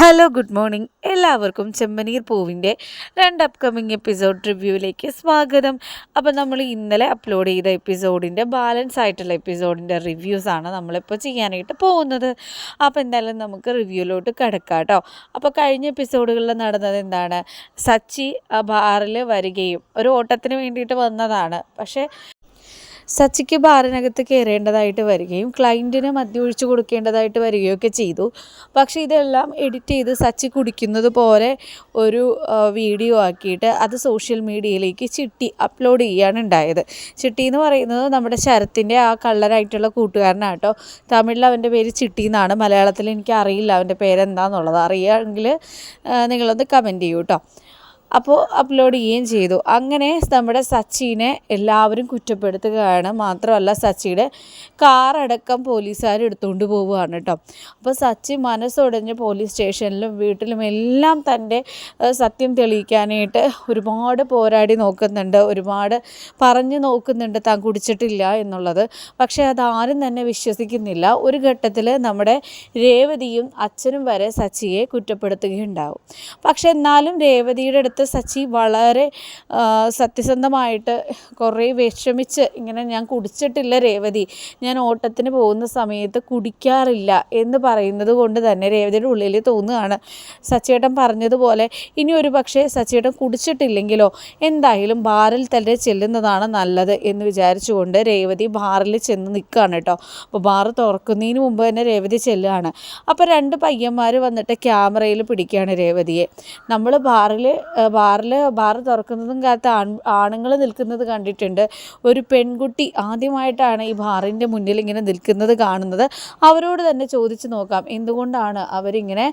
Hello good morning എല്ലാവർക്കും ചെമ്പനീർ പൂവിന്റെ രണ്ട് അപ്കമിങ് എപ്പിസോഡ് റിവ്യൂവിലേക്ക് സ്വാഗതം. അപ്പോൾ നമ്മൾ ഇന്നലെ അപ്ലോഡ് ചെയ്ത എപ്പിസോഡിന്റെ ബാലൻസ് ആയിട്ടുള്ള എപ്പിസോഡിന്റെ റിവ്യൂസാണ് നമ്മളിപ്പോൾ ചെയ്യാനായിട്ട് പോകുന്നത്. അപ്പോൾ എന്തായാലും നമുക്ക് റിവ്യൂലോട്ട് കിടക്കാം കേട്ടോ. അപ്പോൾ കഴിഞ്ഞ എപ്പിസോഡുകളിൽ നടന്നത് എന്താണ്? സച്ചി ബാറിൽ വരികയും ഒരു ഓട്ടത്തിന് വേണ്ടിയിട്ട് വന്നതാണ്. പക്ഷേ സച്ചിക്ക് ബാറിനകത്ത് കയറേണ്ടതായിട്ട് വരികയും ക്ലയന്റിന് മദ്യം ഒഴിച്ചു കൊടുക്കേണ്ടതായിട്ട് വരികയൊക്കെ ചെയ്തു. പക്ഷേ ഇതെല്ലാം എഡിറ്റ് ചെയ്ത് സച്ചി കുടിക്കുന്നത് പോലെ ഒരു വീഡിയോ ആക്കിയിട്ട് അത് സോഷ്യൽ മീഡിയയിലേക്ക് ചിട്ടി അപ്ലോഡ് ചെയ്യാണ് ഉണ്ടായത്. ചിട്ടി എന്ന് പറയുന്നത് നമ്മുടെ ശരത്തിന്റെ ആ കള്ളനായിട്ടുള്ള കൂട്ടുകാരനാട്ടോ. തമിഴിൽ അവന്റെ പേര് ചിട്ടി എന്നാണ്. മലയാളത്തിൽ എനിക്ക് അറിയില്ല അവന്റെ പേരെന്താണെന്നുള്ളത് അറിയാമെങ്കിൽ നിങ്ങളൊന്ന് കമന്റ് ചെയ്യൂ കേട്ടോ അപ്പോൾ അപ്ലോഡ് ചെയ്യുകയും ചെയ്തു. അങ്ങനെ നമ്മുടെ സച്ചിനെ എല്ലാവരും കുറ്റപ്പെടുത്തുകയാണ്. മാത്രമല്ല സച്ചിയുടെ കാറടക്കം പോലീസുകാർ എടുത്തുകൊണ്ട് പോവുകയാണ് കേട്ടോ. അപ്പോൾ സച്ചി മനസ്സൊടിഞ്ഞ് പോലീസ് സ്റ്റേഷനിലും വീട്ടിലും എല്ലാം തന്റെ സത്യം തെളിയിക്കാനായിട്ട് ഒരുപാട് പോരാടി നോക്കുന്നുണ്ട്. ഒരുപാട് പറഞ്ഞു നോക്കുന്നുണ്ട് താൻ കുടിച്ചിട്ടില്ല എന്നുള്ളത്. പക്ഷേ അതാരും തന്നെ വിശ്വസിക്കുന്നില്ല. ഒരു ഘട്ടത്തിൽ നമ്മുടെ രേവതിയും അച്ഛനും വരെ സച്ചിയെ കുറ്റപ്പെടുത്തുകയുണ്ടാവും. പക്ഷേ എന്നാലും രേവതിയുടെ അടുത്ത് സച്ചി വളരെ സത്യസന്ധമായിട്ട് കുറേ വിഷമിച്ച് ഇങ്ങനെ ഞാൻ കുടിച്ചിട്ടില്ല രേവതി. ഞാൻ ഓട്ടത്തിന് പോകുന്ന സമയത്ത് കുടിക്കാറില്ല എന്ന് പറയുന്നത് കൊണ്ട് തന്നെ രേവതിയുടെ ഉള്ളിൽ തോന്നുകയാണ്. സച്ചിയേട്ടൻ പറഞ്ഞതുപോലെ ഇനി ഒരു പക്ഷേ സച്ചിയേട്ടൻ കുടിച്ചിട്ടില്ലെങ്കിലോ? എന്തായാലും ബാറിൽ തന്നെ ചെല്ലുന്നതാണ് നല്ലത് എന്ന് വിചാരിച്ചുകൊണ്ട് രേവതി ബാറിൽ ചെന്ന് നിൽക്കുകയാണ് കേട്ടോ. അപ്പോൾ ബാറ് തുറക്കുന്നതിന് മുമ്പ് തന്നെ രേവതി ചെല്ലുകയാണ്. അപ്പോൾ രണ്ട് പയ്യന്മാർ വന്നിട്ട് ക്യാമറയിൽ പിടിക്കുകയാണ് രേവതിയെ. നമ്മൾ ബാറിൽ ബാറിൽ ബാർ തുറക്കുന്നതും കാലത്ത് ആൺ ആണുങ്ങൾ നിൽക്കുന്നത് കണ്ടിട്ടുണ്ട്. ഒരു പെൺകുട്ടി ആദ്യമായിട്ടാണ് ഈ ബാറിന്റെ മുന്നിൽ ഇങ്ങനെ നിൽക്കുന്നത് കാണുന്നത്. അവരോട് തന്നെ ചോദിച്ച് നോക്കാം എന്തുകൊണ്ടാണ് അവരിങ്ങനെ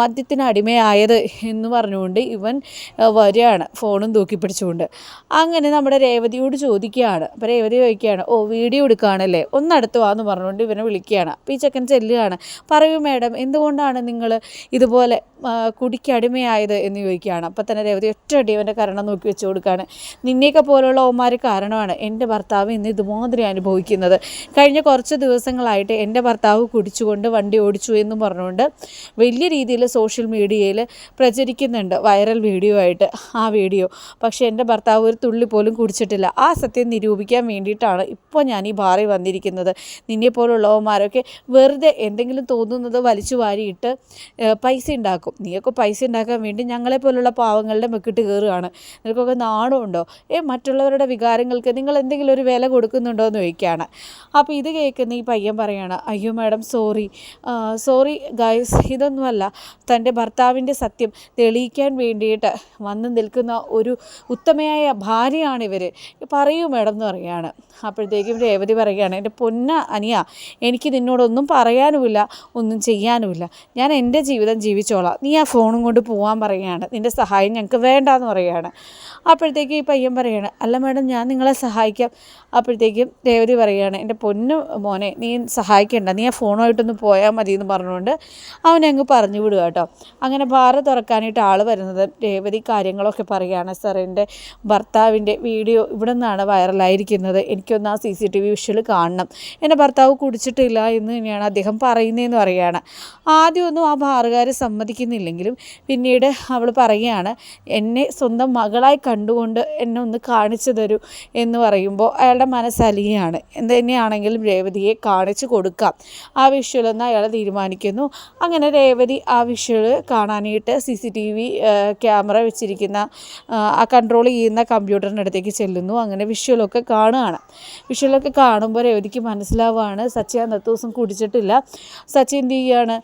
മദ്യത്തിന് അടിമയായത് എന്ന് പറഞ്ഞുകൊണ്ട് ഇവൻ വരികയാണ് ഫോണും തൂക്കി പിടിച്ചുകൊണ്ട്. അങ്ങനെ നമ്മുടെ രേവതിയോട് ചോദിക്കുകയാണ്. അപ്പോൾ രേവതി ചോദിക്കുകയാണ് ഓ വീഡിയോ എടുക്കുകയാണല്ലേ? ഒന്നടുത്ത് വാന്ന് പറഞ്ഞുകൊണ്ട് ഇവനെ വിളിക്കുകയാണ്. അപ്പോൾ ഈ ചെക്കൻ ചെല്ലുകയാണ് പറയൂ മാഡം എന്തുകൊണ്ടാണ് നിങ്ങൾ ഇതുപോലെ കുടിക്കടിമയായത് എന്ന് ചോദിക്കുകയാണ്. അപ്പോൾ തന്നെ രേവതി ഒറ്റയടി അവന്റെ കരണം നോക്കി വെച്ച് കൊടുക്കുകയാണ് നിന്നെയൊക്കെ പോലുള്ള ഓമാർ കാരണമാണ് എന്റെ ഭർത്താവ് ഇന്ന് ഇതുമാതിരി അനുഭവിക്കുന്നത്. കഴിഞ്ഞ കുറച്ച് ദിവസങ്ങളായിട്ട് എന്റെ ഭർത്താവ് കുടിച്ചുകൊണ്ട് വണ്ടി ഓടിച്ചു എന്നും പറഞ്ഞുകൊണ്ട് വലിയ രീതിയിൽ സോഷ്യൽ മീഡിയയിൽ പ്രചരിക്കുന്നുണ്ട് വൈറൽ വീഡിയോ ആയിട്ട്. ആ വീഡിയോ. പക്ഷേ എന്റെ ഭർത്താവ് ഒരു തുള്ളി പോലും കുടിച്ചിട്ടില്ല. ആ സത്യം നിരൂപിക്കാൻ വേണ്ടിയിട്ടാണ് ഇപ്പോൾ ഞാൻ ഈ ബാറിൽ വന്നിരിക്കുന്നത്. നിന്നെപ്പോലുള്ളവന്മാരൊക്കെ വെറുതെ എന്തെങ്കിലും തോന്നുന്നത് വലിച്ചു വാരിയിട്ട് പൈസ ഉണ്ടാക്കും. നീയൊക്കെ പൈസ ഉണ്ടാക്കാൻ വേണ്ടി ഞങ്ങളെ പോലുള്ള പാവങ്ങളുടെ മെക്കിട്ട് കയറുകയാണ്. നിനക്കൊക്കെ നാണമുണ്ടോ ഏ മറ്റുള്ളവരുടെ വികാരങ്ങൾക്ക് നിങ്ങൾ എന്തെങ്കിലും ഒരു വില കൊടുക്കുന്നുണ്ടോ എന്ന് ചോദിക്കുകയാണ്. അപ്പോൾ ഇത് കേൾക്കുന്ന ഈ പയ്യൻ പറയാണ് അയ്യോ മാഡം സോറി. സോറി ഗൈസ് ഇതൊന്നുമല്ല. തന്റെ ഭർത്താവിന്റെ സത്യം തെളിയിക്കാൻ വേണ്ടിയിട്ട് വന്ന് നിൽക്കുന്ന ഒരു ഉത്തമയായ ഭാര്യയാണ് ഇവർ പറയൂ മാഡം എന്ന് പറയുകയാണ് അപ്പോഴത്തേക്കും രേവതി പറയുകയാണ് എന്റെ പൊന്ന അനിയ എനിക്ക് നിന്നോടൊന്നും പറയാനുമില്ല ഒന്നും ചെയ്യാനുമില്ല. ഞാൻ എന്റെ ജീവിതം ജീവിച്ചോളാം. നീ ആ ഫോണും കൊണ്ട് പോകാൻ പറയുകയാണ് നിന്റെ സഹായം ഞങ്ങൾക്ക് വേണ്ടാന്ന് പറയുകയാണ്. അപ്പോഴത്തേക്കും ഈ പയ്യൻ പറയുകയാണ് അല്ല മാഡം ഞാൻ നിങ്ങളെ സഹായിക്കാം. അപ്പോഴത്തേക്കും രേവതി പറയുകയാണ് എന്റെ പൊന്നു മോനെ നീ സഹായിക്കേണ്ട നീ ആ ഫോണുമായിട്ടൊന്ന് പോയാൽ മതി എന്ന് പറഞ്ഞുകൊണ്ട് അവനെ അങ്ങ് പറഞ്ഞു വിടുക കേട്ടോ. അങ്ങനെ ബാറ് തുറക്കാനായിട്ട് ആൾ വരുന്നത് രേവതി കാര്യങ്ങളൊക്കെ പറയുകയാണ്. സാർ എന്റെ ഭർത്താവിന്റെ വീഡിയോ ഇവിടെ നിന്നാണ് വൈറലായിരിക്കുന്നത്. എനിക്കൊന്ന് ആ C C T V visual കാണണം. എന്റെ ഭർത്താവ് കുടിച്ചിട്ടില്ല എന്ന് തന്നെയാണ് അദ്ദേഹം പറയുന്നതെന്ന് പറയുകയാണ്. ആദ്യമൊന്നും ആ ബാറുകാർ സമ്മതിക്കുന്നില്ലെങ്കിലും പിന്നീട് അവൾ പറയുകയാണ് എന്നെ സ്വന്തം മകളായി കണ്ടുകൊണ്ട് എന്നെ ഒന്ന് കാണിച്ചു തരൂ എന്ന് പറയുമ്പോൾ അയാളുടെ മനസ്സലിയാണ് എന്ത് തന്നെയാണെങ്കിലും രേവതിയെ കാണിച്ചു കൊടുക്കാം. ആ വിഷ്വലെന്ന് അയാൾ തീരുമാനിക്കുന്നു. അങ്ങനെ രേവതി ആ വിഷ്വൽ കാണാനായിട്ട് C C T V camera വെച്ചിരിക്കുന്ന ആ, ആ കൺട്രോൾ ചെയ്യുന്ന കമ്പ്യൂട്ടറിന്റെ അടുത്തേക്ക് ചെല്ലുന്നു. അങ്ങനെ വിഷ്വലൊക്കെ കാണുകയാണ്. വിഷ്വലൊക്കെ കാണുമ്പോൾ രേവതിക്ക് മനസ്സിലാവുകയാണ് സച്ചി അന്നത്തെ ദിവസം കുടിച്ചിട്ടില്ല. സച്ചി എന്ത് ചെയ്യുകയാണ്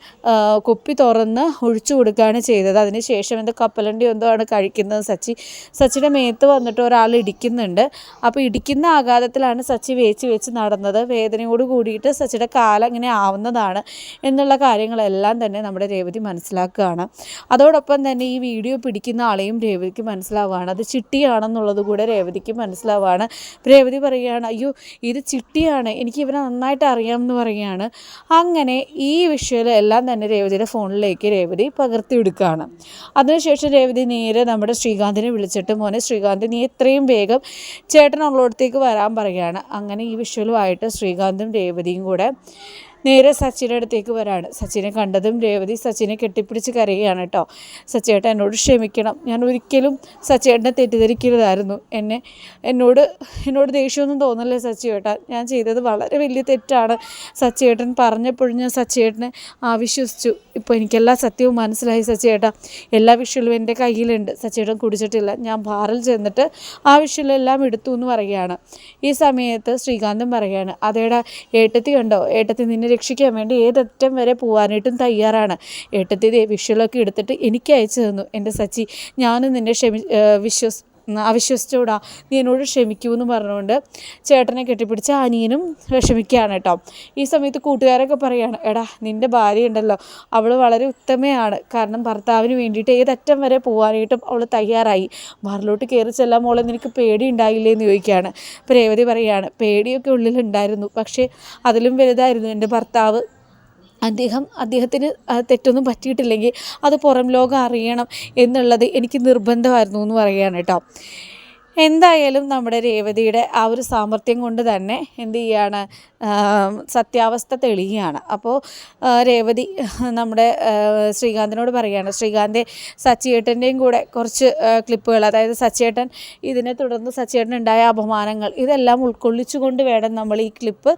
കുപ്പി തുറന്ന് ഒഴിച്ചു കൊടുക്കുകയാണ് ചെയ്തത്. അതിന് ശേഷം എന്തോ കപ്പലണ്ടി എന്തോ ആണ് കഴിക്കുന്നത് സച്ചി. സച്ചിയുടെ മേത്ത് വന്നിട്ട് ഒരാൾ ഇടിക്കുന്നുണ്ട്. അപ്പോൾ ഇടിക്കുന്ന ആഘാതത്തിലാണ് സച്ചി വേച്ച് വെച്ച് നടന്നത്. വേദനയോട് കൂടിയിട്ട് സച്ചിയുടെ കാലം ഇങ്ങനെ ആവുന്നതാണ് എന്നുള്ള കാര്യങ്ങളെല്ലാം തന്നെ നമ്മുടെ രേവതി മനസ്സിലാക്കുകയാണ്. അതോടൊപ്പം തന്നെ ഈ വീഡിയോ പിടിക്കുന്ന ആളെയും രേവതിക്ക് മനസ്സിലാവുകയാണ്. അത് ചിട്ടിയാണെന്നുള്ളത് കൂടെ രേവതിക്ക് മനസ്സിലാവുകയാണ്. രേവതി പറയുകയാണ് അയ്യോ ഇത് ചിട്ടിയാണ്. എനിക്ക് ഇവനെ നന്നായിട്ട് അറിയാമെന്ന് പറയുകയാണ്. അങ്ങനെ ഈ വിഷയം എല്ലാം തന്നെ രേവതിയുടെ ഫോണിലേക്ക് രേവതി പകർത്തിയെടുക്കുകയാണ്. അതിനുശേഷം രേവതി നേരെ നമ്മുടെ ശ്രീകാന്തിനെ വിളിച്ചിട്ട് മോനെ ശ്രീകാന്ത് നീ എത്രയും വേഗം ചേട്ടൻ അവളോടത്തേക്ക് വരാൻ പറയുകയാണ്. അങ്ങനെ ഈ വിഷ്വലുമായിട്ട് ശ്രീകാന്തും രേവതിയും കൂടെ നേരെ സച്ചിന്റെ അടുത്തേക്ക് വരാണ്. സച്ചിനെ കണ്ടതും രേവതി സച്ചിനെ കെട്ടിപ്പിടിച്ച് കരയുകയാണ് കേട്ടോ. സച്ചേട്ടൻ എന്നോട് ക്ഷമിക്കണം. ഞാൻ ഒരിക്കലും സച്ചേട്ടനെ തെറ്റിദ്ധരിക്കരുതായിരുന്നു. എന്നെ എന്നോട് എന്നോട് ദേഷ്യമൊന്നും തോന്നല്ലേ സച്ചിയേട്ടൻ ഞാൻ ചെയ്തത് വളരെ വലിയ തെറ്റാണ്. സച്ചിയേട്ടൻ പറഞ്ഞപ്പോഴും ഞാൻ സച്ചിയേട്ടനെ ആവിശ്വസിച്ചു. ഇപ്പോൾ എനിക്കെല്ലാ സത്യവും മനസ്സിലായി സച്ചിയേട്ടാ. എല്ലാ വിഷയങ്ങളും എന്റെ കയ്യിലുണ്ട്. സച്ചിയേട്ടൻ കുടിച്ചിട്ടില്ല. ഞാൻ ബാറിൽ ചെന്നിട്ട് ആ വിഷയമെല്ലാം എടുത്തു എന്ന് പറയുകയാണ്. ഈ സമയത്ത് ശ്രീകാന്തും പറയുകയാണ് അതേടാ ഏട്ടത്തി കണ്ടോ? ഏട്ടത്തി നിന്നെ രക്ഷിക്കാൻ വേണ്ടി ഏതറ്റം വരെ പോകാനായിട്ടും തയ്യാറാണ്. ഏട്ടത്തി ദേ എടുത്തിട്ട് എനിക്ക് അയച്ചു തന്നു. എന്റെ സച്ചി ഞാനും നിന്നെ ക്ഷമി വിശ്വസ് അവിശ്വസിച്ചൂടാ. നീ എന്നോട് ക്ഷമിക്കൂ എന്ന് പറഞ്ഞുകൊണ്ട് ചേട്ടനെ കെട്ടിപ്പിടിച്ച് അനിയനും വിഷമിക്കുകയാണ് കേട്ടോ. ഈ സമയത്ത് കൂട്ടുകാരൊക്കെ പറയാണ് എടാ നിന്റെ ഭാര്യ ഉണ്ടല്ലോ. അവൾ വളരെ ഉത്തമയാണ്. കാരണം ഭർത്താവിന് വേണ്ടിയിട്ട് ഏതറ്റം വരെ പോകാനായിട്ടും അവൾ തയ്യാറായി. ബാറിലോട്ട് കയറി ചെല്ലാൻ മോളെ നിനക്ക് പേടി ഉണ്ടായില്ലേ? എന്ന് ചോദിക്കുകയാണ്. അപ്പോൾ രേവതി പറയുകയാണ് പേടിയൊക്കെ ഉള്ളിലുണ്ടായിരുന്നു. പക്ഷേ അതിലും വലുതായിരുന്നു. എന്റെ ഭർത്താവ് അദ്ദേഹം അദ്ദേഹത്തിന് തെറ്റൊന്നും പറ്റിയിട്ടില്ലെങ്കിൽ അത് പുറം ലോകം അറിയണം എന്നുള്ളത് എനിക്ക് നിർബന്ധമായിരുന്നു എന്ന് പറയുകയാണ് കേട്ടോ. എന്തായാലും നമ്മുടെ രേവതിയുടെ ആ ഒരു സാമർഥ്യം കൊണ്ട് തന്നെ എന്ത് ചെയ്യാണ്? സത്യാവസ്ഥ തെളിയുകയാണ്. അപ്പോൾ രേവതി നമ്മുടെ ശ്രീകാന്തിനോട് പറയുകയാണ്. ശ്രീകാന്തെ സച്ചിയേട്ടന്റെയും കൂടെ കുറച്ച് ക്ലിപ്പുകൾ അതായത് സച്ചിയേട്ടൻ ഇതിനെ തുടർന്ന് സച്ചിയേട്ടൻ ഉണ്ടായ അപമാനങ്ങൾ ഇതെല്ലാം ഉൾക്കൊള്ളിച്ചുകൊണ്ട് വേണം നമ്മൾ ഈ ക്ലിപ്പ്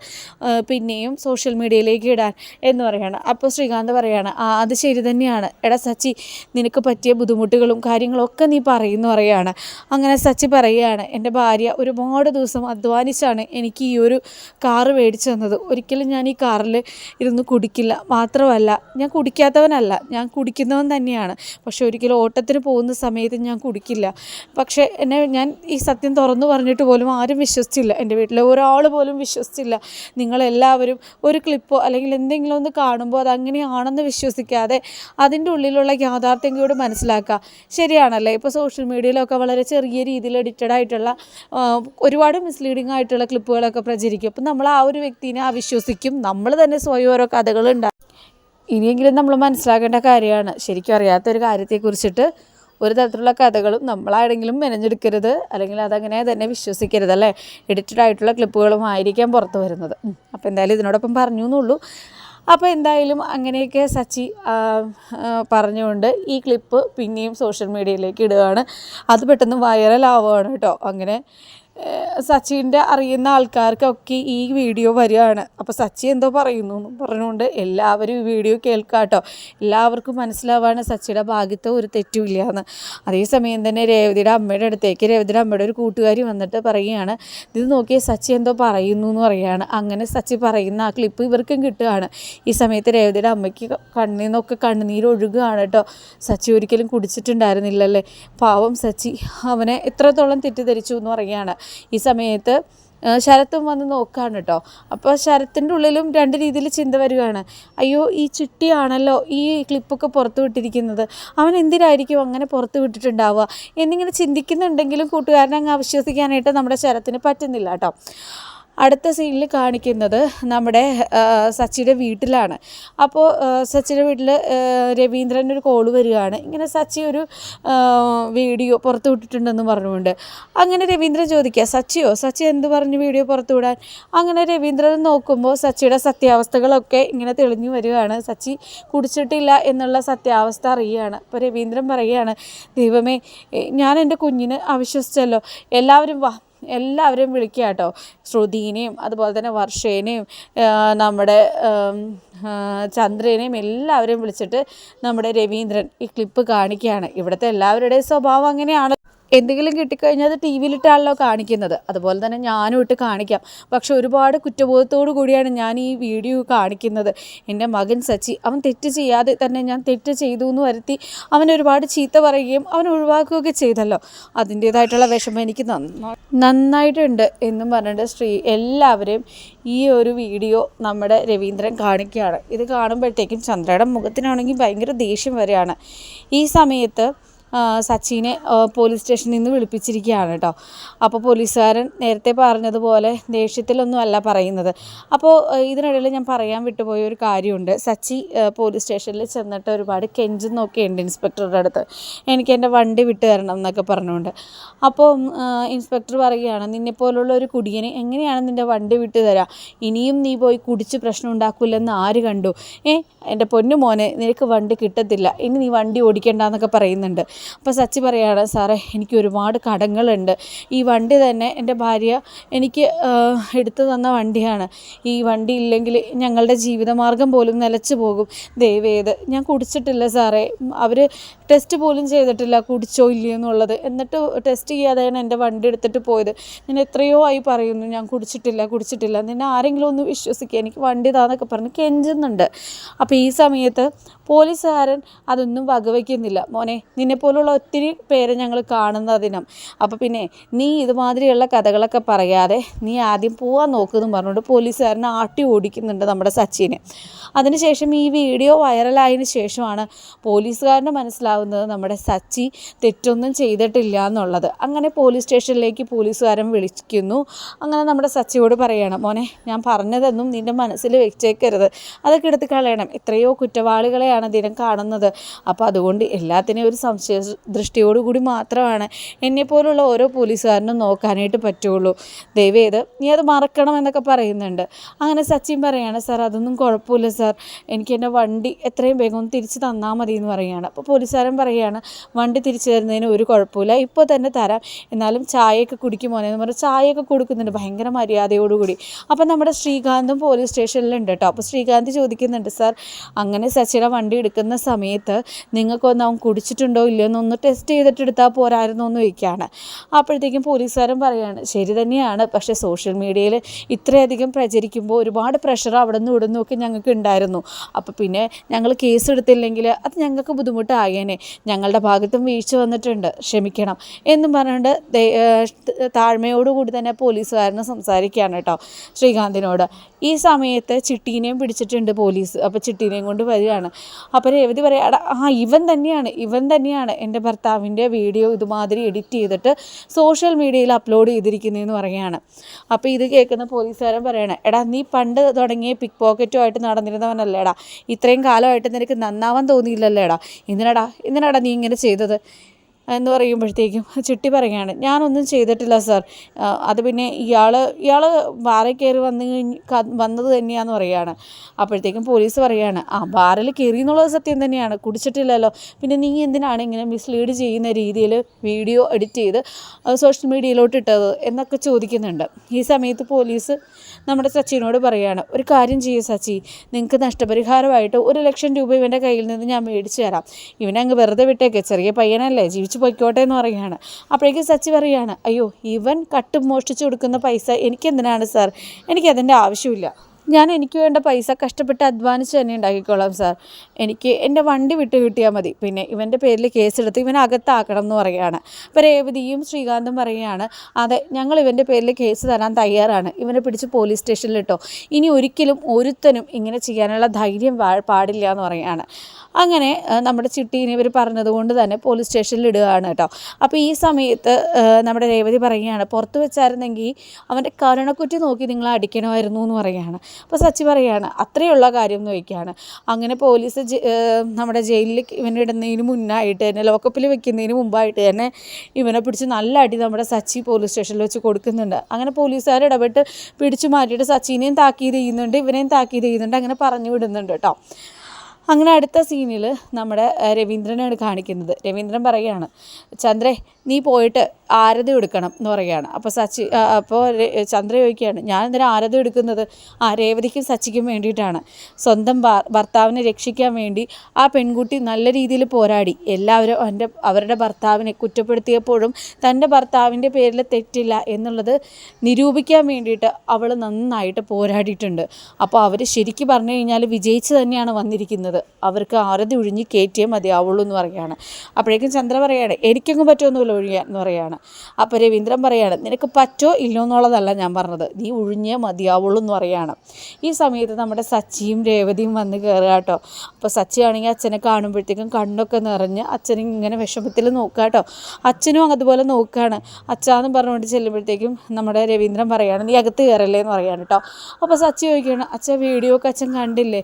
പിന്നെയും സോഷ്യൽ മീഡിയയിലേക്ക് ഇടാൻ എന്ന് പറയുകയാണ്. അപ്പോൾ ശ്രീകാന്ത് പറയുകയാണ് ആ അത് ശരി തന്നെയാണ്. എടാ സച്ചി നിനക്ക് പറ്റിയ ബുദ്ധിമുട്ടുകളും കാര്യങ്ങളൊക്കെ നീ പറയുന്നു പറയുകയാണ്. അങ്ങനെ സച്ചി പറയുകയാണ് എന്റെ ഭാര്യ ഒരുപാട് ദിവസം അധ്വാനിച്ചാണ് എനിക്ക് ഈ ഒരു കാറ് മേടിച്ചു തന്നത്. ഒരിക്കലും ഞാൻ ഈ കാറിൽ ഇരുന്ന് കുടിക്കില്ല. മാത്രമല്ല ഞാൻ കുടിക്കാത്തവനല്ല. ഞാൻ കുടിക്കുന്നവൻ തന്നെയാണ്. പക്ഷേ ഒരിക്കലും ഓട്ടത്തിന് പോകുന്ന സമയത്ത് ഞാൻ കുടിക്കില്ല. പക്ഷേ എന്നെ ഞാൻ ഈ സത്യം തുറന്നു പറഞ്ഞിട്ട് പോലും ആരും വിശ്വസിച്ചില്ല. എന്റെ വീട്ടിലെ ഒരാൾ പോലും വിശ്വസിച്ചില്ല. നിങ്ങളെല്ലാവരും ഒരു ക്ലിപ്പോ അല്ലെങ്കിൽ എന്തെങ്കിലും ഒന്ന് കാണുമ്പോൾ അത് അങ്ങനെയാണെന്ന് വിശ്വസിക്കാതെ അതിന്റെ ഉള്ളിലുള്ള യാഥാർത്ഥ്യം കൂടെ മനസ്സിലാക്കുക. ശരിയാണല്ലേ? ഇപ്പോൾ സോഷ്യൽ മീഡിയയിലൊക്കെ വളരെ ചെറിയ രീതിയിൽ എഡിറ്റഡ് ആയിട്ടുള്ള ഒരുപാട് മിസ്ലീഡിംഗ് ആയിട്ടുള്ള ക്ലിപ്പുകളൊക്കെ പ്രചരിക്കും. അപ്പം നമ്മൾ ആ ഒരു വ്യക്തിനെ അവിശ്വസിക്കും. നമ്മൾ തന്നെ സ്വയം ഓരോ കഥകൾ കഥകളുണ്ടാകും ഇനിയെങ്കിലും നമ്മൾ മനസ്സിലാക്കേണ്ട കാര്യമാണ്. ശരിക്കും അറിയാത്ത ഒരു കാര്യത്തെക്കുറിച്ചിട്ട് ഒരു തരത്തിലുള്ള കഥകളും നമ്മളാരെങ്കിലും മെനഞ്ഞെടുക്കരുത്. അല്ലെങ്കിൽ അതങ്ങനെ തന്നെ വിശ്വസിക്കരുത് അല്ലേ? എഡിറ്റഡ് ആയിട്ടുള്ള ക്ലിപ്പുകളും ആയിരിക്കാം പുറത്ത് വരുന്നത്. അപ്പോൾ എന്തായാലും ഇതിനോടൊപ്പം പറഞ്ഞു എന്നുള്ളൂ അപ്പോൾ എന്തായാലും അങ്ങനെയൊക്കെ സച്ചി പറഞ്ഞുകൊണ്ട് ഈ ക്ലിപ്പ് പിന്നെയും സോഷ്യൽ മീഡിയയിലേക്ക് ഇടുകയാണ്. അത് പെട്ടെന്ന് വൈറലാവുകയാണ് കേട്ടോ. അങ്ങനെ സച്ചിന്റെ അറിയുന്ന ആൾക്കാർക്കൊക്കെ ഈ വീഡിയോ വരികയാണ്. അപ്പോൾ സച്ചി എന്തോ പറയുന്നു എന്ന് പറഞ്ഞുകൊണ്ട് എല്ലാവരും ഈ വീഡിയോ കേൾക്കാട്ടോ എല്ലാവർക്കും മനസ്സിലാവാണ് സച്ചിയുടെ ഭാഗ്യത്തെ ഒരു തെറ്റുമില്ല എന്ന് അതേസമയം തന്നെ രേവതിയുടെ അമ്മയുടെ അടുത്തേക്ക് രേവതിയുടെ അമ്മയുടെ ഒരു കൂട്ടുകാരി വന്നിട്ട് പറയുകയാണ് ഇത് നോക്കിയ സച്ചി എന്തോ പറയുന്നു എന്ന് പറയുകയാണ്. അങ്ങനെ സച്ചി പറയുന്ന ആ ക്ലിപ്പ് ഇവർക്കും കിട്ടുകയാണ്. ഈ സമയത്ത് രേവതിയുടെ അമ്മയ്ക്ക് കണ്ണിൽ നിന്നൊക്കെ കണ്ണുനീര് ഒഴുകുകയാണ് കേട്ടോ. സച്ചി ഒരിക്കലും കുടിച്ചിട്ടുണ്ടായിരുന്നില്ലല്ലേ? പാവം സച്ചി അവനെ എത്രത്തോളം തെറ്റിദ്ധരിച്ചു എന്ന് പറയുകയാണ്. ഈ സമയത്ത് ശരത്തും വന്ന് നോക്കുകയാണ് കേട്ടോ അപ്പോൾ ശരത്തിന്റെ ഉള്ളിലും രണ്ട് രീതിയിൽ ചിന്ത വരികയാണ്. അയ്യോ ഈ ചിട്ടിയാണല്ലോ ഈ ക്ലിപ്പൊക്കെ പുറത്തു വിട്ടിരിക്കുന്നത്. അവൻ എന്തിനായിരിക്കും അങ്ങനെ പുറത്ത് വിട്ടിട്ടുണ്ടാവുക? എന്നിങ്ങനെ ചിന്തിക്കുന്നുണ്ടെങ്കിലും കൂട്ടുകാരനെ അങ്ങ് അവിശ്വസിക്കാനായിട്ട് നമ്മുടെ ശരത്തിന് പറ്റുന്നില്ല കേട്ടോ അടുത്ത സീനിൽ കാണിക്കുന്നത് നമ്മുടെ സച്ചിയുടെ വീട്ടിലാണ്. അപ്പോൾ സച്ചിയുടെ വീട്ടിൽ രവീന്ദ്രൻ ഒരു കോൾ വരികയാണ്. ഇങ്ങനെ സച്ചി ഒരു വീഡിയോ പുറത്തു വിട്ടിട്ടുണ്ടെന്ന് പറഞ്ഞുകൊണ്ട്. അങ്ങനെ രവീന്ദ്രൻ ചോദിക്കുക സച്ചിയോ സച്ചി എന്ത് പറഞ്ഞു വീഡിയോ പുറത്തു വിടാൻ? അങ്ങനെ രവീന്ദ്രൻ നോക്കുമ്പോൾ സച്ചിയുടെ സത്യാവസ്ഥകളൊക്കെ ഇങ്ങനെ തെളിഞ്ഞു വരികയാണ്. സച്ചി കുടിച്ചിട്ടില്ല എന്നുള്ള സത്യാവസ്ഥ അറിയുകയാണ്. അപ്പോൾ രവീന്ദ്രൻ പറയുകയാണ് ദൈവമേ ഞാൻ എന്റെ കുഞ്ഞിന് അവിശ്വസിച്ചല്ലോ. എല്ലാവരും വാ എല്ലാവരെയും വിളിക്കുക കേട്ടോ. ശ്രുതിനെയും അതുപോലെ തന്നെ വർഷേനെയും നമ്മുടെ ചന്ദ്രനെയും എല്ലാവരെയും വിളിച്ചിട്ട് നമ്മുടെ രവീന്ദ്രൻ ഈ ക്ലിപ്പ് കാണിക്കുകയാണ്. ഇവിടുത്തെ എല്ലാവരുടെയും സ്വഭാവം അങ്ങനെയാണ്. എന്തെങ്കിലും കിട്ടിക്കഴിഞ്ഞാൽ അത് ടി വിയിലിട്ടാണല്ലോ കാണിക്കുന്നത്. അതുപോലെ തന്നെ ഞാനും ഇട്ട് കാണിക്കാം. പക്ഷെ ഒരുപാട് കുറ്റബോധത്തോടു കൂടിയാണ് ഞാൻ ഈ വീഡിയോ കാണിക്കുന്നത്. എന്റെ മകൻ സച്ചി അവൻ തെറ്റ് ചെയ്യാതെ തന്നെ ഞാൻ തെറ്റ് ചെയ്തു എന്ന് വരുത്തി അവൻ ഒരുപാട് ചീത്ത പറയുകയും അവൻ ഒഴിവാക്കുകയൊക്കെ ചെയ്തല്ലോ. അതിന്റേതായിട്ടുള്ള വിഷമം എനിക്ക് നന്നായിട്ടുണ്ട് എന്നും പറഞ്ഞിട്ട് സ്ത്രീ എല്ലാവരെയും ഈ ഒരു വീഡിയോ നമ്മുടെ രവീന്ദ്രൻ കാണിക്കുകയാണ്. ഇത് കാണുമ്പോഴത്തേക്കും ചന്ദ്രയുടെ മുഖത്തിനാണെങ്കിൽ ഭയങ്കര ദേഷ്യം വരെയാണ്. ഈ സമയത്ത് സച്ചിനെ പോലീസ് സ്റ്റേഷനിൽ നിന്ന് വിളിപ്പിച്ചിരിക്കുകയാണ് കേട്ടോ അപ്പോൾ പോലീസുകാരൻ നേരത്തെ പറഞ്ഞതുപോലെ ദേഷ്യത്തിലൊന്നും അല്ല പറയുന്നത്. അപ്പോൾ ഇതിനിടയിൽ ഞാൻ പറയാൻ വിട്ടുപോയ ഒരു കാര്യമുണ്ട്. സച്ചി പോലീസ് സ്റ്റേഷനിൽ ചെന്നിട്ട് ഒരുപാട് കെഞ്ചുന്നൊക്കെ നോക്കിയുണ്ട് ഇൻസ്പെക്ടറുടെ അടുത്ത്. എനിക്ക് എന്റെ വണ്ടി വിട്ടു തരണം എന്നൊക്കെ പറഞ്ഞുകൊണ്ട്. അപ്പോൾ ഇൻസ്പെക്ടർ പറയുകയാണ് നിന്നെപ്പോലുള്ള ഒരു കുടിയനെ എങ്ങനെയാണ് നിന്റെ വണ്ടി വിട്ടു തരാം? ഇനിയും നീ പോയി കുടിച്ച് പ്രശ്നം ഉണ്ടാക്കില്ലെന്ന് ആര് കണ്ടു? ഏ എന്റെ പൊന്നു മോനെ നിനക്ക് വണ്ടി കിട്ടത്തില്ല. ഇനി നീ വണ്ടി ഓടിക്കണ്ടെന്നൊക്കെ പറയുന്നുണ്ട്. അപ്പോൾ സച്ചി പറയാണ് സാറേ എനിക്ക് ഒരുപാട് കടങ്ങളുണ്ട്. ഈ വണ്ടി തന്നെ എന്റെ ഭാര്യ എനിക്ക് എടുത്തു തന്ന വണ്ടിയാണ്. ഈ വണ്ടി ഇല്ലെങ്കിൽ ഞങ്ങളുടെ ജീവിതമാർഗം പോലും നിലച്ചു പോകും. ദയവേത് ഞാൻ കുടിച്ചിട്ടില്ല സാറേ. അവർ ടെസ്റ്റ് പോലും ചെയ്തിട്ടില്ല കുടിച്ചോ ഇല്ലയോ എന്നുള്ളത്. എന്നിട്ട് ടെസ്റ്റ് ചെയ്യാതെയാണ് എന്റെ വണ്ടി എടുത്തിട്ട് പോയത്. ഞാൻ എത്രയോ ആയി പറയുന്നു ഞാൻ കുടിച്ചിട്ടില്ല കുടിച്ചിട്ടില്ല. നിന്നെ ആരെങ്കിലും ഒന്ന് വിശ്വസിക്കുക എനിക്ക് വണ്ടി താന്നൊക്കെ പറഞ്ഞ് കെഞ്ചുന്നുണ്ട്. അപ്പോൾ ഈ സമയത്ത് പോലീസുകാരൻ അതൊന്നും വകവയ്ക്കുന്നില്ല മോനെ നിന്നെപ്പോലുള്ള ഒത്തിരി പേരെ ഞങ്ങൾ കാണുന്നതിനും അപ്പോൾ പിന്നെ നീ ഇതുമാതിരിയുള്ള കഥകളൊക്കെ പറയാതെ നീ ആദ്യം പോവാൻ നോക്കുമെന്ന് പറഞ്ഞുകൊണ്ട് പോലീസുകാരനെ ആട്ടി ഓടിക്കുന്നുണ്ട് നമ്മുടെ സച്ചിനെ. അതിനുശേഷം ഈ വീഡിയോ വൈറലായതിനു ശേഷമാണ് പോലീസുകാരന് മനസ്സിലാവുന്നത് നമ്മുടെ സച്ചി തെറ്റൊന്നും ചെയ്തിട്ടില്ല എന്നുള്ളത്. അങ്ങനെ പോലീസ് സ്റ്റേഷനിലേക്ക് പോലീസുകാരൻ വിളിക്കുന്നു. അങ്ങനെ നമ്മുടെ സച്ചിയോട് പറയണം മോനെ ഞാൻ പറഞ്ഞതെന്നും നിന്റെ മനസ്സിൽ വെച്ചേക്കരുത്. അതൊക്കെ എടുത്ത് കളയണം. എത്രയോ കുറ്റവാളികളെയാണ് ദിനം കാണുന്നത്. അപ്പോൾ അതുകൊണ്ട് എല്ലാത്തിനെയും ഒരു സംശയ ദൃഷ്ടിയോടുകൂടി മാത്രമാണ് എന്നെപ്പോലുള്ള ഓരോ പോലീസുകാരനും നോക്കാനായിട്ട് പറ്റുള്ളൂ. ദയവേത് നീ അത് മറക്കണം എന്നൊക്കെ പറയുന്നുണ്ട്. അങ്ങനെ സച്ചിൻ പറയാണ് സാർ അതൊന്നും കുഴപ്പമില്ല സാർ. എനിക്ക് എന്റെ വണ്ടി എത്രയും വേഗം ഒന്ന് തിരിച്ച് തന്നാൽ മതി എന്ന് പറയുകയാണ് അപ്പോൾ പോലീസുകാരൻ പറയുകയാണ് വണ്ടി തിരിച്ചു തരുന്നതിന് ഒരു കുഴപ്പമില്ല. ഇപ്പോൾ തന്നെ തരാം. എന്നാലും ചായയൊക്കെ കുടിക്കുമോ എന്ന് പറഞ്ഞാൽ ചായയൊക്കെ കൊടുക്കുന്നുണ്ട് ഭയങ്കര മര്യാദയോടുകൂടി. അപ്പം നമ്മുടെ ശ്രീകാന്തും പോലീസ് സ്റ്റേഷനിലുണ്ട് കേട്ടോ. അപ്പോൾ ശ്രീകാന്ത് ചോദിക്കുന്നുണ്ട് സാർ അങ്ങനെ സച്ചിയുടെ വണ്ടി എടുക്കുന്ന സമയത്ത് നിങ്ങൾക്കൊന്ന് അവൻ കുടിച്ചിട്ടുണ്ടോ ഇല്ലയോ എന്നൊന്ന് ടെസ്റ്റ് ചെയ്തിട്ട് എടുത്താൽ പോരായിരുന്നോ എന്ന് ചോദിക്കുകയാണ്. അപ്പോഴത്തേക്കും പോലീസുകാരൻ പറയുകയാണ് ശരി തന്നെയാണ്. പക്ഷേ സോഷ്യൽ മീഡിയയിൽ ഇത്രയധികം പ്രചരിക്കുമ്പോൾ ഒരുപാട് പ്രഷർ അവിടെ നിന്ന് ഇവിടെ നിന്നൊക്കെ ഞങ്ങൾക്ക് ഉണ്ടായിരുന്നു. അപ്പോൾ പിന്നെ ഞങ്ങൾ കേസ് എടുത്തില്ലെങ്കിൽ അത് ഞങ്ങൾക്ക് ബുദ്ധിമുട്ടായേനെ. ഞങ്ങളുടെ ഭാഗത്തും വീഴ്ച വന്നിട്ടുണ്ട്. ക്ഷമിക്കണം. എന്നും പറഞ്ഞുകൊണ്ട് താഴ്മയോടുകൂടി തന്നെ പോലീസുകാരന് സംസാരിക്കുകയാണ് കേട്ടോ ശ്രീകാന്തിനോട്. ഈ സമയത്ത് ചിട്ടീനെയും പിടിച്ചിട്ടുണ്ട് പോലീസ്. അപ്പോൾ ചിട്ടീനെയും കൊണ്ട് വരികയാണ്. അപ്പോൾ രേവതി പറയാം "എടാ, ആ ഇവൻ തന്നെയാണ്. ഇവൻ തന്നെയാണ്. എന്റെ ഭർത്താവിന്റെ വീഡിയോ ഇതുമാതിരി എഡിറ്റ് ചെയ്തിട്ട് സോഷ്യൽ മീഡിയയിൽ അപ്ലോഡ് ചെയ്തിരിക്കുന്നതെന്ന് പറയുകയാണ്. അപ്പോൾ ഇത് കേൾക്കുന്ന പോലീസുകാരൻ പറയണേ എടാ നീ പണ്ട് തുടങ്ങിയ പിക്ക് പോക്കറ്റുമായിട്ട് നടന്നിരുന്നവനല്ലേടാ? ഇത്രയും കാലമായിട്ട് നിനക്ക് നന്നാവാൻ തോന്നിയില്ലല്ലേടാ? എന്തിനടാ? എന്തിനടാ നീ ഇങ്ങനെ ചെയ്തത്? എന്ന് പറയുമ്പോഴത്തേക്കും ചിട്ടി പറയുകയാണ് ഞാനൊന്നും ചെയ്തിട്ടില്ല സാർ. അത് പിന്നെ ഇയാൾ ഇയാൾ ബാറിൽ കയറി വന്ന് വന്നത് തന്നെയാന്ന് പറയുകയാണ്. അപ്പോഴത്തേക്കും പോലീസ് പറയുകയാണ് ആ ബാറിൽ കയറി എന്നുള്ളത് സത്യം തന്നെയാണ്. കുടിച്ചിട്ടില്ലല്ലോ. പിന്നെ നീ എന്തിനാണ് ഇങ്ങനെ മിസ്ലീഡ് ചെയ്യുന്ന രീതിയിൽ വീഡിയോ എഡിറ്റ് ചെയ്ത് സോഷ്യൽ മീഡിയയിലോട്ട് ഇട്ടത്? എന്നൊക്കെ ചോദിക്കുന്നുണ്ട്. ഈ സമയത്ത് പോലീസ് നമ്മുടെ സച്ചിനോട് പറയുകയാണ് ഒരു കാര്യം ചെയ്യൂ സച്ചി നിങ്ങൾക്ക് നഷ്ടപരിഹാരമായിട്ട് ഒരു ലക്ഷം രൂപ ഇവന്റെ കയ്യിൽ നിന്ന് ഞാൻ മേടിച്ചു തരാം. ഇവനെ അങ്ങ് വെറുതെ വിട്ടേക്ക് ചെറിയ പയ്യനല്ലേ ജീവിച്ചു പോയിക്കോട്ടെ എന്ന് പറയുകയാണ്. അപ്പോഴേക്കും സച്ചി പറയുകയാണ് അയ്യോ ഇവൻ കട്ടും മോഷ്ടിച്ചു കൊടുക്കുന്ന പൈസ എനിക്കെന്തിനാണ് സാർ? എനിക്കതിന്റെ ആവശ്യമില്ല. ഞാൻ എനിക്ക് വേണ്ട പൈസ കഷ്ടപ്പെട്ട് അധ്വാനിച്ച് തന്നെ ഉണ്ടാക്കിക്കോളാം സാർ എനിക്ക് എന്റെ വണ്ടി വിട്ട് കിട്ടിയാൽ മതി. പിന്നെ ഇവന്റെ പേരിൽ കേസെടുത്ത് ഇവനെ അകത്താക്കണം എന്ന് പറയുകയാണ്. അപ്പോൾ രേവതിയും ശ്രീകാന്തും പറയുകയാണ് അതെ ഞങ്ങൾ ഇവന്റെ പേരിൽ കേസ് തരാൻ തയ്യാറാണ്. ഇവനെ പിടിച്ച് പോലീസ് സ്റ്റേഷനിലിട്ടോ ഇനി ഒരിക്കലും ഒരുത്തനും ഇങ്ങനെ ചെയ്യാനുള്ള ധൈര്യം പാടില്ല എന്ന് പറയുകയാണ്. അങ്ങനെ നമ്മുടെ ചിട്ടീനെ ഇവർ പറഞ്ഞതുകൊണ്ട് തന്നെ പോലീസ് സ്റ്റേഷനിൽ ഇടുകയാണ് കേട്ടോ. അപ്പോൾ ഈ സമയത്ത് നമ്മുടെ രേവതി പറയുകയാണ് പുറത്ത് വെച്ചായിരുന്നെങ്കിൽ അവന്റെ കരുണക്കുറ്റി നോക്കി നിങ്ങൾ അടിക്കണമായിരുന്നു എന്ന് പറയുകയാണ്. അപ്പോൾ സച്ചി പറയുകയാണ് അത്രയുള്ള കാര്യം എന്ന് ചോദിക്കുകയാണ്. അങ്ങനെ പോലീസ് നമ്മുടെ ജയിലിൽ ഇവനെ ഇടുന്നതിന് മുന്നായിട്ട് തന്നെ ലോക്കപ്പിൽ വെക്കുന്നതിന് മുമ്പായിട്ട് തന്നെ ഇവനെ പിടിച്ച് നല്ല അടി നമ്മുടെ സച്ചി പോലീസ് സ്റ്റേഷനിൽ വെച്ച് കൊടുക്കുന്നുണ്ട്. അങ്ങനെ പോലീസുകാർ ഇടപെട്ട് പിടിച്ചു മാറ്റിയിട്ട് സച്ചിനെയും താക്കീത് ചെയ്യുന്നുണ്ട് ഇവനെയും താക്കീത് ചെയ്യുന്നുണ്ട് അങ്ങനെ പറഞ്ഞു വിടുന്നുണ്ട് കേട്ടോ. അങ്ങനെ അടുത്ത സീനിൽ നമ്മുടെ രവീന്ദ്രനാണ് കാണിക്കുന്നത്. രവീന്ദ്രൻ പറയുകയാണ് ചന്ദ്രേ നീ പോയിട്ട് ആരതി എടുക്കണം എന്ന് പറയുകയാണ്. അപ്പോൾ സച്ചി അപ്പോൾ ചന്ദ്ര ചോദിക്കുകയാണ് ഞാൻ എന്തിനാ ആരതി എടുക്കുന്നത്? ആ രേവതിക്കും സച്ചിക്കും വേണ്ടിയിട്ടാണ്. സ്വന്തം ഭർത്താവിനെ രക്ഷിക്കാൻ വേണ്ടി ആ പെൺകുട്ടി നല്ല രീതിയിൽ പോരാടി. എല്ലാവരും എന്റെ അവരുടെ ഭർത്താവിനെ കുറ്റപ്പെടുത്തിയപ്പോഴും തന്റെ ഭർത്താവിന്റെ പേരിൽ തെറ്റില്ല എന്നുള്ളത് നിരൂപിക്കാൻ വേണ്ടിയിട്ട് അവൾ നന്നായിട്ട് പോരാടിയിട്ടുണ്ട്. അപ്പോൾ അവർ ശരിക്കും പറഞ്ഞു കഴിഞ്ഞാൽ വിജയിച്ച് തന്നെയാണ് വന്നിരിക്കുന്നത്. പറയുന്നത്. അവർക്ക് ആരതി ഒഴിഞ്ഞ് കയറ്റിയേ മതിയാവുള്ളൂ എന്ന് പറയുകയാണ്. അപ്പോഴേക്കും ചന്ദ്ര പറയുകയാണ് എനിക്കെങ്ങും പറ്റുമൊന്നുമില്ല ഒഴിയാൻ എന്ന് പറയുകയാണ്. അപ്പോൾ രവീന്ദ്രൻ പറയുകയാണ് നിനക്ക് പറ്റോ ഇല്ലോ എന്നുള്ളതല്ല ഞാൻ പറഞ്ഞത്. നീ ഒഴിഞ്ഞേ മതിയാവുള്ളൂ എന്ന് പറയുകയാണ്. ഈ സമയത്ത് നമ്മുടെ സച്ചിയും രേവതിയും വന്ന് കയറുക കേട്ടോ. അപ്പോൾ സച്ചി ആണെങ്കിൽ അച്ഛനെ കാണുമ്പോഴത്തേക്കും കണ്ണൊക്കെ നിറഞ്ഞ് അച്ഛനെ ഇങ്ങനെ വിഷമത്തിൽ നോക്കുക കേട്ടോ. അച്ഛനും അതുപോലെ നോക്കുകയാണ്. അച്ഛാന്ന് പറഞ്ഞുകൊണ്ട് ചെല്ലുമ്പോഴത്തേക്കും നമ്മുടെ രവീന്ദ്രൻ പറയാണ് നീ അകത്ത് കയറല്ലേ എന്ന് പറയാണ് കേട്ടോ. അപ്പോൾ സച്ചി ചോദിക്കുകയാണ് അച്ഛൻ വീഡിയോ ഒക്കെ അച്ഛൻ കണ്ടില്ലേ?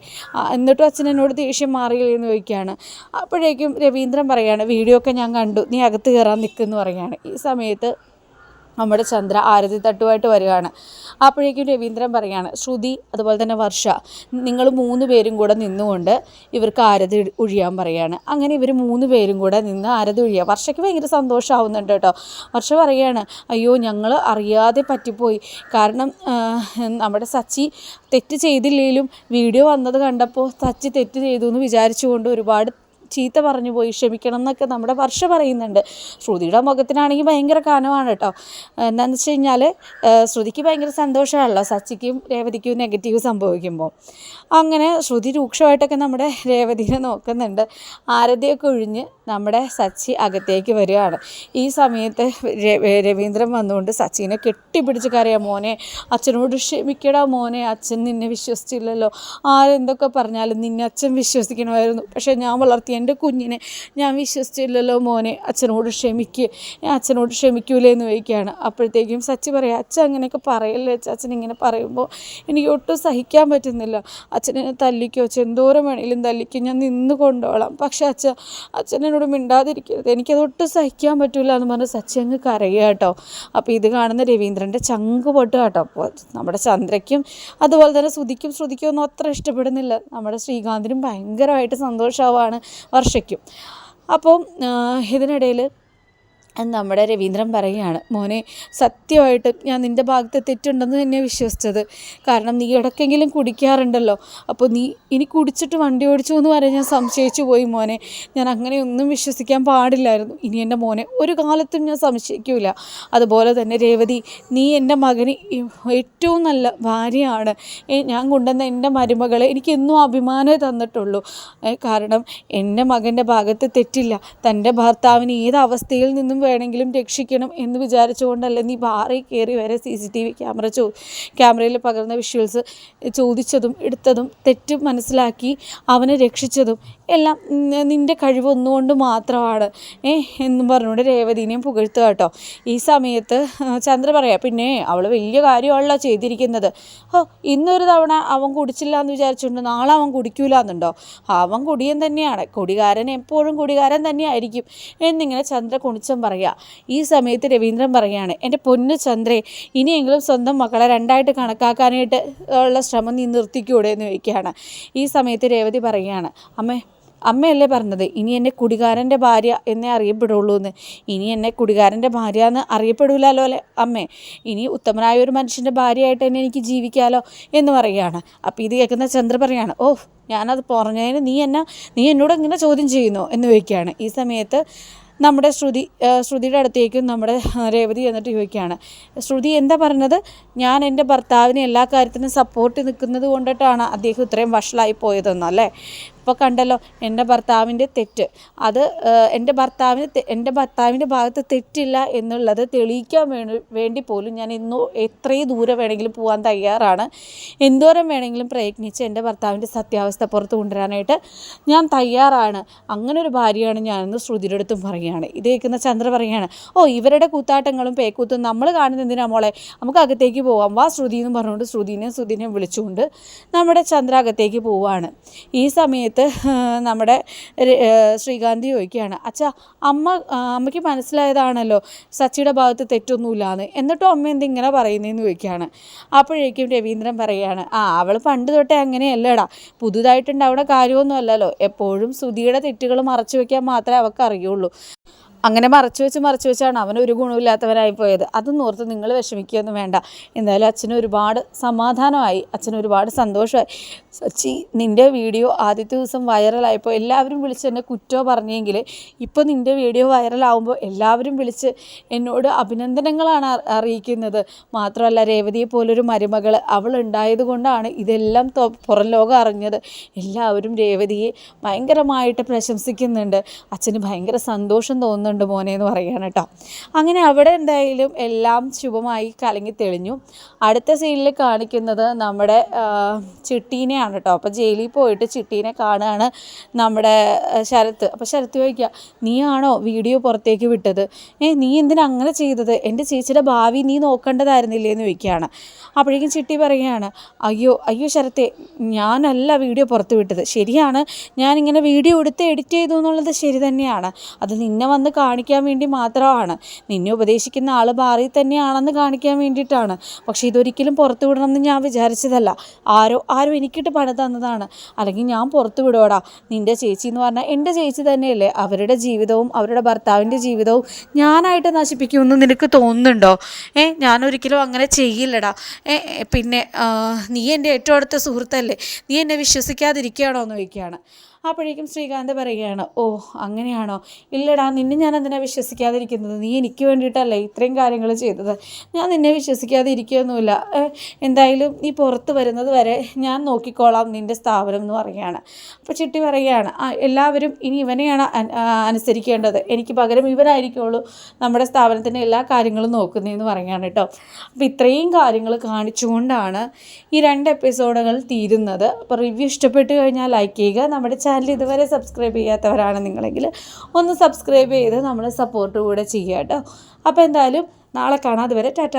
എന്നിട്ടും അച്ഛൻ എന്നോട് ദേഷ്യം മാറിയില്ലേ എന്ന് ചോദിക്കുകയാണ്. അപ്പോഴേക്കും രവീന്ദ്രൻ പറയാണ് വീഡിയോ ഒക്കെ ഞാൻ കണ്ടു. നീ അകത്ത് കയറാൻ നിൽക്കുമെന്ന് പറയാണ്. ഈ സമയത്ത് നമ്മുടെ ചന്ദ്ര ആരതി തട്ടുമായിട്ട് വരികയാണ്. അപ്പോഴേക്കും രവീന്ദ്രൻ പറയുകയാണ് ശ്രുതി അതുപോലെ തന്നെ വർഷ നിങ്ങൾ മൂന്ന് പേരും കൂടെ നിന്നുകൊണ്ട് ഇവർക്ക് ആരതി ഒഴിയാൻ പറയാണ്. അങ്ങനെ ഇവർ മൂന്ന് പേരും കൂടെ നിന്ന് ആരതി ഒഴിയുക വർഷയ്ക്ക് ഭയങ്കര സന്തോഷമാവുന്നുണ്ട് കേട്ടോ. വർഷ പറയുകയാണ് അയ്യോ ഞങ്ങൾ അറിയാതെ പറ്റിപ്പോയി. കാരണം നമ്മുടെ സച്ചി തെറ്റ് ചെയ്തില്ലെങ്കിലും വീഡിയോ വന്നത് കണ്ടപ്പോൾ സച്ചി തെറ്റ് ചെയ്തു എന്ന് വിചാരിച്ചുകൊണ്ട് ഒരുപാട് ചീത്ത പറഞ്ഞു പോയി ക്ഷമിക്കണം എന്നൊക്കെ നമ്മുടെ വർഷ പറയുന്നുണ്ട്. ശ്രുതിയുടെ മുഖത്തിനാണെങ്കിൽ ഭയങ്കര കനമാണ് കേട്ടോ. എന്താണെന്ന് വെച്ച് കഴിഞ്ഞാൽ ശ്രുതിക്ക് ഭയങ്കര സന്തോഷമാണല്ലോ. സച്ചിക്കും രേവതിക്കും നെഗറ്റീവ് സംഭവിക്കുമ്പോൾ. അങ്ങനെ ശ്രുതി രൂക്ഷമായിട്ടൊക്കെ നമ്മുടെ രേവതിനെ നോക്കുന്നുണ്ട്. ആരതിയൊക്കെ ഒഴിഞ്ഞ് നമ്മുടെ സച്ചി അകത്തേക്ക് വരികയാണ്. ഈ സമയത്ത് രവീന്ദ്രൻ വന്നുകൊണ്ട് സച്ചിനെ കെട്ടിപ്പിടിച്ച് കരയാം. മോനെ അച്ഛനോട് ക്ഷമിക്കടാ മോനെ. അച്ഛൻ നിന്നെ വിശ്വസിച്ചില്ലല്ലോ. ആരെന്തൊക്കെ പറഞ്ഞാലും നിന്നെ അച്ഛൻ വിശ്വസിക്കണമായിരുന്നു. പക്ഷേ ഞാൻ വളർത്തിയ എന്റെ കുഞ്ഞിനെ ഞാൻ വിശ്വസിച്ചില്ലല്ലോ മോനെ. അച്ഛനോട് ക്ഷമിക്കുക ഞാൻ അച്ഛനോട് ക്ഷമിക്കൂലേ എന്ന് ചോദിക്കുകയാണ്. അപ്പോഴത്തേക്കും സച്ചി പറയാം അച്ഛൻ അങ്ങനെയൊക്കെ പറയല്ലേ അച്ഛൻ അച്ഛൻ ഇങ്ങനെ പറയുമ്പോൾ എനിക്ക് ഒട്ടും സഹിക്കാൻ പറ്റുന്നില്ല. അച്ഛനെ തല്ലിക്കോ. അച്ഛൻ എന്തോരം വേണമെങ്കിലും തല്ലിക്കോ. ഞാൻ നിന്ന് കൊണ്ടോളാം പക്ഷേ അച്ഛൻ അച്ഛൻ എന്നോട് മിണ്ടാതിരിക്കരുത്. എനിക്കത് ഒട്ടും സഹിക്കാൻ പറ്റില്ല എന്ന് പറഞ്ഞ് സച്ചി അങ്ങ് കരയുക കേട്ടോ. അപ്പോൾ ഇത് കാണുന്ന രവീന്ദ്രന്റെ ചങ്ക് പൊട്ടുക കേട്ടോ. അപ്പോൾ നമ്മുടെ ചന്ദ്രയ്ക്കും അതുപോലെ തന്നെ ശ്രുതിക്കും ശ്രുതിക്കും ഒന്നും അത്ര ഇഷ്ടപ്പെടുന്നില്ല. നമ്മുടെ ശ്രീകാന്തിനും ഭയങ്കരമായിട്ട് സന്തോഷമാവാണ് വർഷയ്ക്കും. അപ്പം ആ, ഇതിനിടയിൽ നമ്മുടെ രവീന്ദ്രൻ പറയുകയാണ് മോനെ സത്യമായിട്ട് ഞാൻ നിന്റെ ഭാഗത്ത് തെറ്റുണ്ടെന്ന് തന്നെ വിശ്വസിച്ചത്. കാരണം നീ ഇടയ്ക്കെങ്കിലും കുടിക്കാറുണ്ടല്ലോ. അപ്പോൾ നീ ഇനി കുടിച്ചിട്ട് വണ്ടി ഓടിച്ചു എന്ന് വരെ ഞാൻ സംശയിച്ചു പോയി മോനെ. ഞാൻ അങ്ങനെയൊന്നും വിശ്വസിക്കാൻ പാടില്ലായിരുന്നു. ഇനി എന്റെ മോനെ ഒരു കാലത്തും ഞാൻ സംശയിക്കില്ല അതുപോലെ തന്നെ രേവതി നീ എന്റെ മകന് ഏറ്റവും നല്ല ഭാര്യയാണ്. ഞാൻ കൊണ്ടുവന്ന എന്റെ മരുമകളെ എനിക്ക് എന്നും അഭിമാനമേ തന്നിട്ടുള്ളൂ. കാരണം എന്റെ മകന്റെ ഭാഗത്ത് തെറ്റില്ല. തന്റെ ഭർത്താവിന് ഏത് അവസ്ഥയിൽ നിന്നും വേണമെങ്കിലും രക്ഷിക്കണം എന്ന് വിചാരിച്ചുകൊണ്ടല്ല നീ ബാറിൽ കയറി വരെ C C T V camera ചോ ക്യാമറയിൽ പകർന്ന വിഷ്വൽസ് ചോദിച്ചതും എടുത്തതും തെറ്റ് മനസ്സിലാക്കി അവനെ രക്ഷിച്ചതും എല്ലാം നിന്റെ കഴിവ് ഒന്നുകൊണ്ട് മാത്രമാണ്. ഏ എന്നും പറഞ്ഞുകൊണ്ട് രേവതിനെയും പുകഴ്ത്തുക കേട്ടോ. ഈ സമയത്ത് ചന്ദ്ര പറയാം പിന്നെ അവൾ വലിയ കാര്യമാണല്ലോ ചെയ്തിരിക്കുന്നത്. ഓ ഇന്നൊരു തവണ അവൻ കുടിച്ചില്ല എന്ന് വിചാരിച്ചുകൊണ്ട് നാളെ അവൻ കുടിക്കൂല എന്നുണ്ടോ അവൻ കുടിയൻ തന്നെയാണ്. കുടികാരൻ എപ്പോഴും കുടികാരൻ തന്നെയായിരിക്കും. എന്നിങ്ങനെ ചന്ദ്ര കുണിച്ചം പറയുക ഈ സമയത്ത് രവീന്ദ്രൻ പറയുകയാണ് എന്റെ പൊന്നു ചന്ദ്രേ ഇനിയെങ്കിലും സ്വന്തം മക്കളെ രണ്ടായിട്ട് കണക്കാക്കാനായിട്ട് ഉള്ള ശ്രമം നീ നിർത്തിക്കൂടെ? എന്ന് ചോദിക്കുകയാണ്. ഈ സമയത്ത് രേവതി പറയുകയാണ് അമ്മേ അമ്മയല്ലേ പറഞ്ഞത്? ഇനി എന്നെ കുടികാരന്റെ ഭാര്യ എന്നേ അറിയപ്പെടുള്ളൂ എന്ന്. ഇനി എന്നെ കുടികാരന്റെ ഭാര്യ എന്ന് അറിയപ്പെടില്ലല്ലോ അല്ലേ? അമ്മേ ഇനി ഉത്തമനായ ഒരു മനുഷ്യന്റെ ഭാര്യയായിട്ട് തന്നെ എനിക്ക് ജീവിക്കാമല്ലോ എന്ന് പറയുകയാണ്. അപ്പോൾ ഇത് കേൾക്കുന്ന ചന്ദ്ര പറയാണ് ഓ ഞാനത് പറഞ്ഞതിന് നീ എന്നെ നീ എന്നോട് ഇങ്ങനെ ചോദ്യം ചെയ്യുന്നു? എന്ന് ചോദിക്കുകയാണ്. ഈ സമയത്ത് നമ്മുടെ ശ്രുതി ശ്രുതിയുടെ അടുത്തേക്കും നമ്മുടെ രേവതി എന്നിട്ട് ചോദിക്കുകയാണ്. ശ്രുതി എന്താ പറഞ്ഞത്? ഞാൻ എന്റെ ഭർത്താവിനെ എല്ലാ കാര്യത്തിനും സപ്പോർട്ട് നിൽക്കുന്നത് കൊണ്ടിട്ടാണ് അദ്ദേഹം ഇത്രയും വഷളായി പോയതെന്നല്ലേ ഇപ്പോൾ കണ്ടല്ലോ എന്റെ ഭർത്താവിന്റെ തെറ്റ്. അത് എന്റെ ഭർത്താവിന് എന്റെ ഭർത്താവിന്റെ ഭാഗത്ത് തെറ്റില്ല എന്നുള്ളത് തെളിയിക്കാൻ വേണ്ടി പോലും ഞാൻ ഇന്ന് എത്രയും ദൂരെ വേണമെങ്കിലും പോകാൻ തയ്യാറാണ്. എന്തോരം വേണമെങ്കിലും പ്രയത്നിച്ച് എന്റെ ഭർത്താവിന്റെ സത്യാവസ്ഥ പുറത്ത് കൊണ്ടുവരാനായിട്ട് ഞാൻ തയ്യാറാണ്. അങ്ങനെ ഒരു ഭാര്യയാണ് ഞാനെന്ന് ശ്രുതിയുടെ അടുത്തും പറയുകയാണ്. ഇത് കേൾക്കുന്ന ചന്ദ്ര പറയുകയാണ് ഓ ഇവരുടെ കൂത്താട്ടങ്ങളും പേക്കൂത്തും നമ്മൾ കാണുന്ന എന്തിനാ മോളെ? നമുക്ക് അകത്തേക്ക് പോവാം. വാ ശ്രുതി എന്ന് പറഞ്ഞുകൊണ്ട് ശ്രുതിനെയും ശ്രുതിനെയും വിളിച്ചുകൊണ്ട് നമ്മുടെ ചന്ദ്ര അകത്തേക്ക് പോവുകയാണ് ഈ സമയത്ത് ആ, നമ്മുടെ ശ്രീകാന്തി ചോദിക്കുകയാണ്. അച്ഛാ അമ്മ അമ്മയ്ക്ക് മനസ്സിലായതാണല്ലോ സച്ചിയുടെ ഭാഗത്ത് തെറ്റൊന്നുമില്ലാന്ന്. എന്നിട്ടും അമ്മ എന്തിങ്ങനെ പറയുന്നതെന്ന് ചോദിക്കുകയാണ്. അപ്പോഴേക്കും രവീന്ദ്രൻ പറയുകയാണ് ആ അവൾ പണ്ട് തൊട്ടേ അങ്ങനെയല്ലടാ. പുതുതായിട്ടുണ്ടാവുന്ന കാര്യമൊന്നും അല്ലല്ലോ എപ്പോഴും ശ്രുതിയുടെ തെറ്റുകൾ മറച്ചു വയ്ക്കാൻ മാത്രമേ അവൾക്ക് അറിയുള്ളൂ അങ്ങനെ മറച്ചു വെച്ച് മറച്ചു വെച്ചാണ് അവൻ ഒരു ഗുണമില്ലാത്തവനായി പോയത്. അതൊന്നും ഓർത്ത് നിങ്ങൾ വിഷമിക്കുകയൊന്നും വേണ്ട. എന്തായാലും അച്ഛന് ഒരുപാട് സമാധാനമായി അച്ഛന് ഒരുപാട് സന്തോഷമായി. സച്ചി നിന്റെ വീഡിയോ ആദ്യത്തെ ദിവസം വൈറലായപ്പോൾ എല്ലാവരും വിളിച്ച് എന്നെ കുറ്റോ പറഞ്ഞെങ്കിൽ ഇപ്പോൾ നിന്റെ വീഡിയോ വൈറലാവുമ്പോൾ എല്ലാവരും വിളിച്ച് എന്നോട് അഭിനന്ദനങ്ങളാണ് അറിയിക്കുന്നത്. മാത്രമല്ല രേവതിയെ പോലൊരു മരുമകൾ അവൾ ഉണ്ടായത് കൊണ്ടാണ് ഇതെല്ലാം പുറം ലോകം അറിഞ്ഞത്. എല്ലാവരും രേവതിയെ ഭയങ്കരമായിട്ട് പ്രശംസിക്കുന്നുണ്ട്. അച്ഛന് ഭയങ്കര സന്തോഷം തോന്നുന്നുണ്ട് മോനെ എന്ന് പറയുകയാണ് കേട്ടോ. അങ്ങനെ അവിടെ എന്തായാലും എല്ലാം ശുഭമായി കലങ്ങി തെളിഞ്ഞു. അടുത്ത സീനിൽ കാണിക്കുന്നത് നമ്മുടെ ചിട്ടീനെയാണ് കേട്ടോ. അപ്പോൾ ജയിലിൽ പോയിട്ട് ചിട്ടീനെ കാണുകയാണ് നമ്മുടെ ശരത്ത്. അപ്പോൾ ശരത്ത് ചോദിക്കുക നീയാണോ വീഡിയോ പുറത്തേക്ക് വിട്ടത്? ഏ നീ എന്തിനാ അങ്ങനെ ചെയ്തത്? എന്റെ ചേച്ചിയുടെ ഭാവി നീ നോക്കേണ്ടതായിരുന്നില്ലേ? എന്ന് ചോദിക്കുകയാണ്. അപ്പോഴേക്കും ചിട്ടി പറയുകയാണ് അയ്യോ അയ്യോ ശരത്തെ ഞാനല്ല വീഡിയോ പുറത്ത് വിട്ടത്. ശരിയാണ് ഞാനിങ്ങനെ വീഡിയോ എടുത്ത് എഡിറ്റ് ചെയ്തു എന്നുള്ളത് ശരി തന്നെയാണ്. അത് നിന്നെ വന്ന് കാണിക്കാൻ വേണ്ടി മാത്രമാണ്. നിന്നെ ഉപദേശിക്കുന്ന ആൾ ബാറി തന്നെയാണെന്ന് കാണിക്കാൻ വേണ്ടിയിട്ടാണ്. പക്ഷേ ഇതൊരിക്കലും പുറത്ത് വിടണമെന്ന് ഞാൻ വിചാരിച്ചതല്ല. ആരോ ആരോ എനിക്കിട്ട് പണി തന്നതാണ്. അല്ലെങ്കിൽ ഞാൻ പുറത്തു വിടോടാ നിന്റെ ചേച്ചി എന്ന് പറഞ്ഞാൽ എന്റെ ചേച്ചി തന്നെയല്ലേ. അവരുടെ ജീവിതവും അവരുടെ ഭർത്താവിന്റെ ജീവിതവും ഞാനായിട്ട് നശിപ്പിക്കുമെന്ന് നിനക്ക് തോന്നുന്നുണ്ടോ? ഏ ഞാനൊരിക്കലും അങ്ങനെ ചെയ്യില്ലടാ. ഏ, പിന്നെ നീ എന്റെ ഏറ്റവും അടുത്ത സുഹൃത്തല്ലേ. നീ എന്നെ വിശ്വസിക്കാതിരിക്കുകയാണോ എന്ന് ചോദിക്കുകയാണ്. അപ്പോഴേക്കും ശ്രീകാന്ത് പറയുകയാണ് ഓ അങ്ങനെയാണോ? ഇല്ലടാ നിന്നെ ഞാൻ എന്തിനാ വിശ്വസിക്കാതിരിക്കുന്നത്? നീ എനിക്ക് വേണ്ടിയിട്ടല്ലേ ഇത്രയും കാര്യങ്ങൾ ചെയ്തത്? ഞാൻ നിന്നെ വിശ്വസിക്കാതെ ഇരിക്കുകയൊന്നുമില്ല എന്തായാലും നീ പുറത്ത് വരുന്നത് വരെ ഞാൻ നോക്കിക്കോളാം നിന്റെ സ്ഥാപനം എന്ന് പറയുകയാണ്. അപ്പോൾ ചിട്ടി പറയുകയാണ് എല്ലാവരും ഇനി ഇവനെയാണ് അനുസരിക്കേണ്ടത്. എനിക്ക് പകരം ഇവനായിരിക്കുള്ളൂ നമ്മുടെ സ്ഥാപനത്തിന്റെ എല്ലാ കാര്യങ്ങളും നോക്കുന്നതെന്ന് പറയുകയാണ് കേട്ടോ. അപ്പോൾ ഇത്രയും കാര്യങ്ങൾ കാണിച്ചുകൊണ്ടാണ് ഈ രണ്ട് എപ്പിസോഡുകൾ തീരുന്നത്. അപ്പോൾ റിവ്യൂ ഇഷ്ടപ്പെട്ട് കഴിഞ്ഞാൽ ലൈക്ക് ചെയ്യുക. നമ്മുടെ ചാനൽ ഇതുവരെ സബ്സ്ക്രൈബ് ചെയ്യാത്തവരാണ് നിങ്ങളെങ്കിൽ ഒന്ന് സബ്സ്ക്രൈബ് ചെയ്ത് നമ്മൾ സപ്പോർട്ട് കൂടെ ചെയ്യുക കേട്ടോ അപ്പോൾ എന്തായാലും നാളെ കാണാം. അതുവരെ ടാറ്റ.